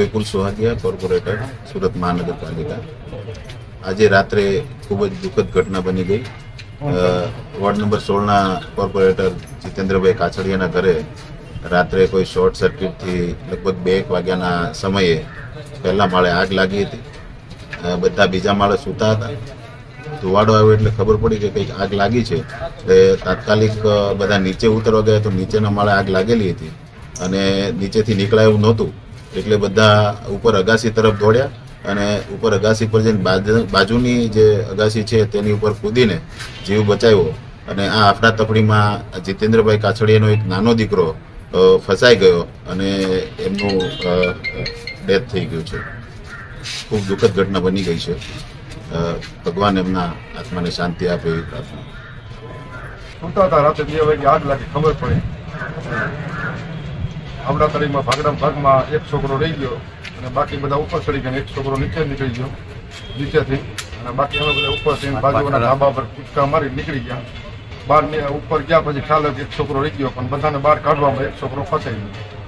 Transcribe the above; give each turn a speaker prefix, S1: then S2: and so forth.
S1: વિપુલ Suhagiya corporator Surat મહાનગરપાલિકા. આજે રાત્રે ખૂબ જ દુઃખદ ઘટના બની ગઈ. વોર્ડ નંબર સોળના કોર્પોરેટર જીતેન્દ્રભાઈ કાછડિયાના ઘરે રાત્રે કોઈ શોર્ટ સર્કિટથી લગભગ બે એક વાગ્યાના સમયે પહેલા માળે આગ લાગી હતી. બધા બીજા માળે સૂતા હતા. ધુવાડો આવ્યો એટલે ખબર પડી કે કંઈક આગ લાગી છે. એટલે તાત્કાલિક બધા નીચે ઉતરવા ગયા તો નીચેના માળે આગ લાગેલી હતી અને નીચેથી નીકળાય નહોતું. એટલે બધા ઉપર અગાસી તરફ દોડ્યા અને ઉપર અગાસી પર જઈને બાજુની જે અગાસી છે તેની ઉપર કૂદીને જીવ બચાવ્યો. અને આ આફડા તફડીમાં જીતેન્દ્રભાઈ કાછડિયાનો એક નાનો દીકરો ફસાઈ ગયો અને એમનું ડેથ થઈ ગયું છે. ખૂબ દુઃખદ ઘટના બની ગઈ છે. ભગવાન એમના આત્માને શાંતિ આપે એવી પ્રાર્થના.
S2: સૂતા હતા ખબર પડી. આપણા ભાગરામ ભાગમાં એક છોકરો રહી ગયો અને બાકી બધા ઉપર ચડી ગયા એક છોકરો નીચે નીકળી ગયો નીચેથી. અને બાકી અમે બધા ઉપર થઈને બાજુના. ધાબા પર કૂદકા મારી નીકળી ગયા. બહાર ને ઉપર ગયા પછી ખ્યાલ એક છોકરો રહી ગયો પણ બધાને બહાર કાઢવામાં એક છોકરો ફસાઈ ગયો.